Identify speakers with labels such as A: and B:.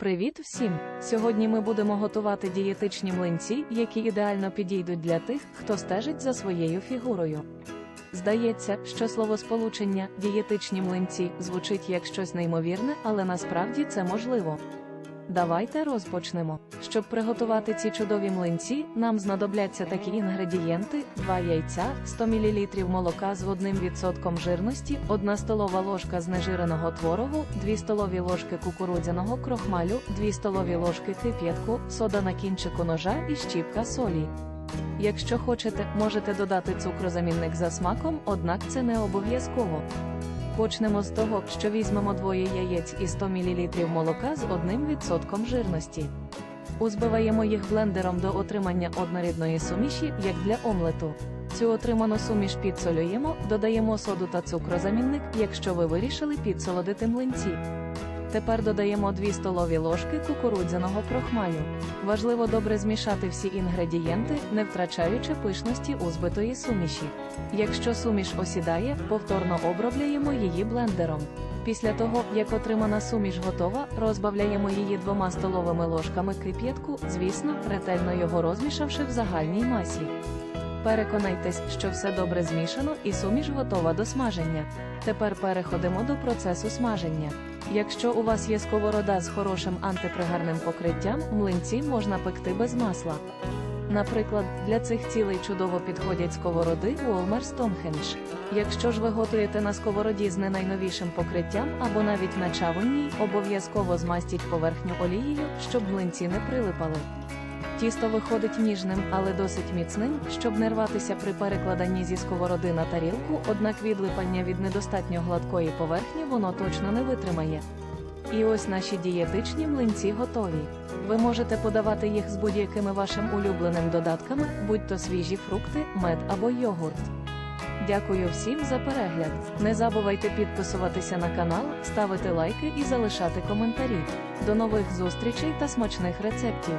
A: Привіт всім! Сьогодні ми будемо готувати дієтичні млинці, які ідеально підійдуть для тих, хто стежить за своєю фігурою. Здається, що словосполучення дієтичні млинці звучить як щось неймовірне, але насправді це можливо. Давайте розпочнемо. Щоб приготувати ці чудові млинці, нам знадобляться такі інгредієнти: 2 яйця, 100 мл молока з 1% жирності, 1 столова ложка знежиреного творогу, 2 столові ложки кукурудзяного крохмалю, 2 столові ложки кип'ятку, сода на кінчику ножа і щіпка солі. Якщо хочете, можете додати цукрозамінник за смаком, однак це не обов'язково. Почнемо з того, що візьмемо двоє яєць і 100 мл молока з 1% жирності. Узбиваємо їх блендером до отримання однорідної суміші, як для омлету. Цю отриману суміш підсолюємо, додаємо соду та цукрозамінник, якщо ви вирішили підсолодити млинці. Тепер додаємо 2 столові ложки кукурудзяного крохмалю. Важливо добре змішати всі інгредієнти, не втрачаючи пишності у збитої суміші. Якщо суміш осідає, повторно обробляємо її блендером. Після того, як отримана суміш готова, розбавляємо її двома столовими ложками кип'ятку, звісно, ретельно його розмішавши в загальній масі. Переконайтесь, що все добре змішано і суміш готова до смаження. Тепер переходимо до процесу смаження. Якщо у вас є сковорода з хорошим антипригарним покриттям, млинці можна пекти без масла. Наприклад, для цих цілей чудово підходять сковороди Walmart Stonehenge. Якщо ж ви готуєте на сковороді з не найновішим покриттям або навіть на чавунній, обов'язково змастіть поверхню олією, щоб млинці не прилипали. Тісто виходить ніжним, але досить міцним, щоб не рватися при перекладанні зі сковороди на тарілку, однак відлипання від недостатньо гладкої поверхні воно точно не витримає. І ось наші дієтичні млинці готові. Ви можете подавати їх з будь-якими вашим улюбленим додатками, будь то свіжі фрукти, мед або йогурт. Дякую всім за перегляд. Не забувайте підписуватися на канал, ставити лайки і залишати коментарі. До нових зустрічей та смачних рецептів!